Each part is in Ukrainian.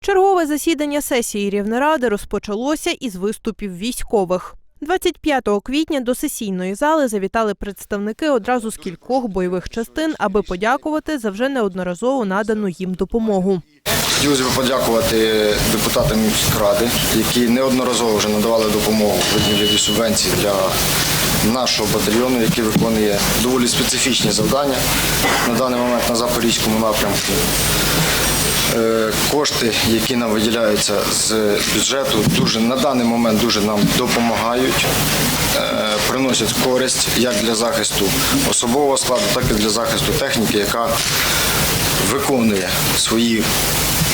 Чергове засідання сесії Рівнеради розпочалося із виступів військових. 25 квітня до сесійної зали завітали представники одразу з кількох бойових частин, аби подякувати за вже неодноразово надану їм допомогу. Хотілося б подякувати депутатам міськради, які неодноразово вже надавали допомогу в виділенні субвенцій для нашого батальйону, який виконує доволі специфічні завдання на даний момент на запорізькому напрямку. Е, Кошти, які нам виділяються з бюджету, дуже на даний момент дуже нам допомагають, е, приносять користь як для захисту особового складу, так і для захисту техніки, яка виконує свої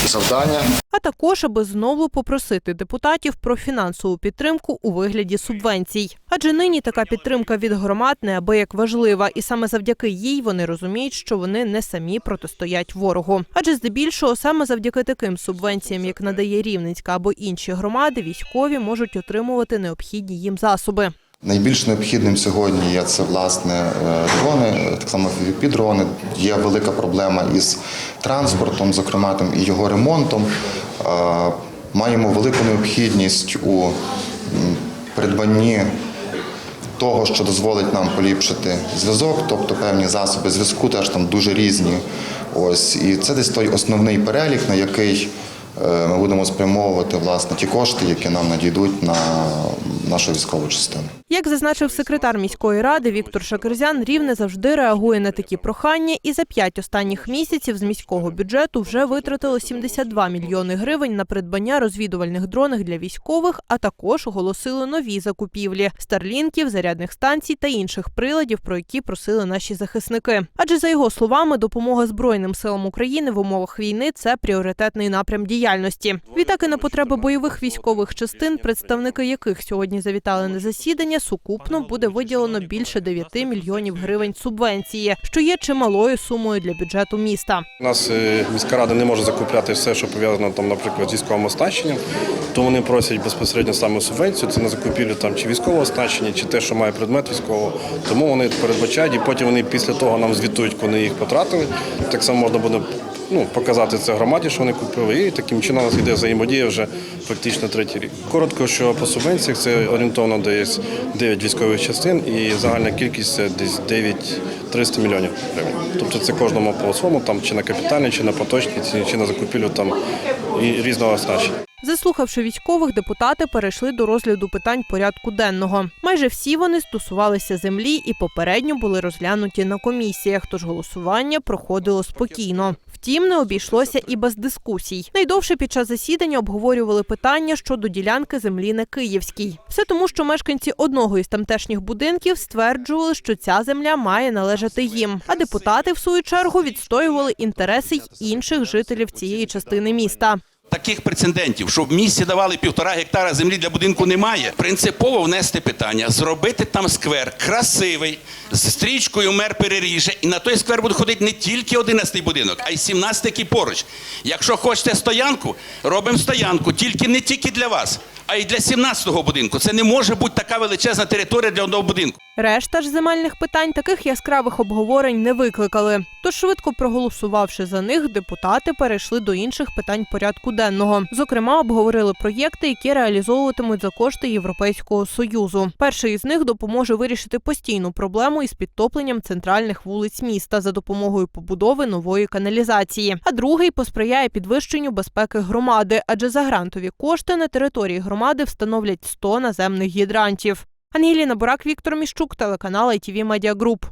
завдання. А також аби знову попросити депутатів про фінансову підтримку у вигляді субвенцій. Адже нині така підтримка від громад неабияк важлива, і саме завдяки їй вони розуміють, що вони не самі протистоять ворогу. Адже здебільшого саме завдяки таким субвенціям, як надає Рівненська або інші громади, військові можуть отримувати необхідні їм засоби. Найбільш необхідним сьогодні є це власне е, дрони, так само дрони. Є велика проблема із транспортом, зокрема там і його ремонтом. Е, Маємо велику необхідність у придбанні того, що дозволить нам поліпшити зв'язок, тобто певні засоби зв'язку теж там дуже різні. Ось і це десь той основний перелік, на який е, ми будемо спрямовувати власне ті кошти, які нам надійдуть на нашу військову частину. Як зазначив секретар міської ради Віктор Шакерзян, Рівне завжди реагує на такі прохання, і за п'ять останніх місяців з міського бюджету вже витратило 72 мільйони гривень на придбання розвідувальних дронів для військових, а також оголосили нові закупівлі старлінків, зарядних станцій та інших приладів, про які просили наші захисники. Адже за його словами, допомога збройним силам України в умовах війни це пріоритетний напрям діяльності. Відтак і на потреби бойових військових частин, представники яких сьогодні завітали на засідання, сукупно буде виділено більше 9 мільйонів гривень субвенції, що є чималою сумою для бюджету міста. У нас е, міська рада не може закупляти все, що пов'язано там, наприклад, з військовим оснащенням, то вони просять безпосередньо саме субвенцію. Це на закупівлю там чи військового оснащення, чи те, що має предмет військового. Тому вони передбачають, і потім вони після того нам звітують, коли їх потратили. Так само можна буде ну, показати це громаді, що вони купили. І таким чином у нас йде взаємодія вже фактично третій рік. Коротко, що по субвенціях це орієнтовно десь 9 військових частин і загальна кількість це десь 9 300 мільйонів гривень. Тобто це кожному по своєму, там чи на капітальні, чи на поточні, чи- на закупівлю там і різного оснащення. Заслухавши військових, депутати перейшли до розгляду питань порядку денного. Майже всі вони стосувалися землі і попередньо були розглянуті на комісіях, тож голосування проходило спокійно. Втім, не обійшлося і без дискусій. Найдовше під час засідання обговорювали питання щодо ділянки землі на Київській. Все тому, що мешканці одного із тамтешніх будинків стверджували, що ця земля має належати їм. А депутати, в свою чергу, відстоювали інтереси й інших жителів цієї частини міста. Таких прецедентів, що в місті давали півтора гектара землі для будинку, немає. Принципово внести питання, зробити там сквер красивий, з стрічкою мер переріже, і на той сквер буде ходити не тільки 11-й будинок, а й 17-й який поруч. Якщо хочете стоянку, робимо стоянку, тільки не тільки для вас, а й для 17-го будинку. Це не може бути така величезна територія для одного будинку. Решта ж земельних питань таких яскравих обговорень не викликали. Тож, швидко проголосувавши за них, депутати перейшли до інших питань порядку денного. Зокрема, обговорили проєкти, які реалізовуватимуть за кошти Європейського союзу. Перший із них допоможе вирішити постійну проблему із підтопленням центральних вулиць міста за допомогою побудови нової каналізації. А другий посприяє підвищенню безпеки громади, адже за грантові кошти на території громади встановлять 100 наземних гідрантів. Ангеліна Бурак, Віктор Міщук, телеканал ITV Media Group.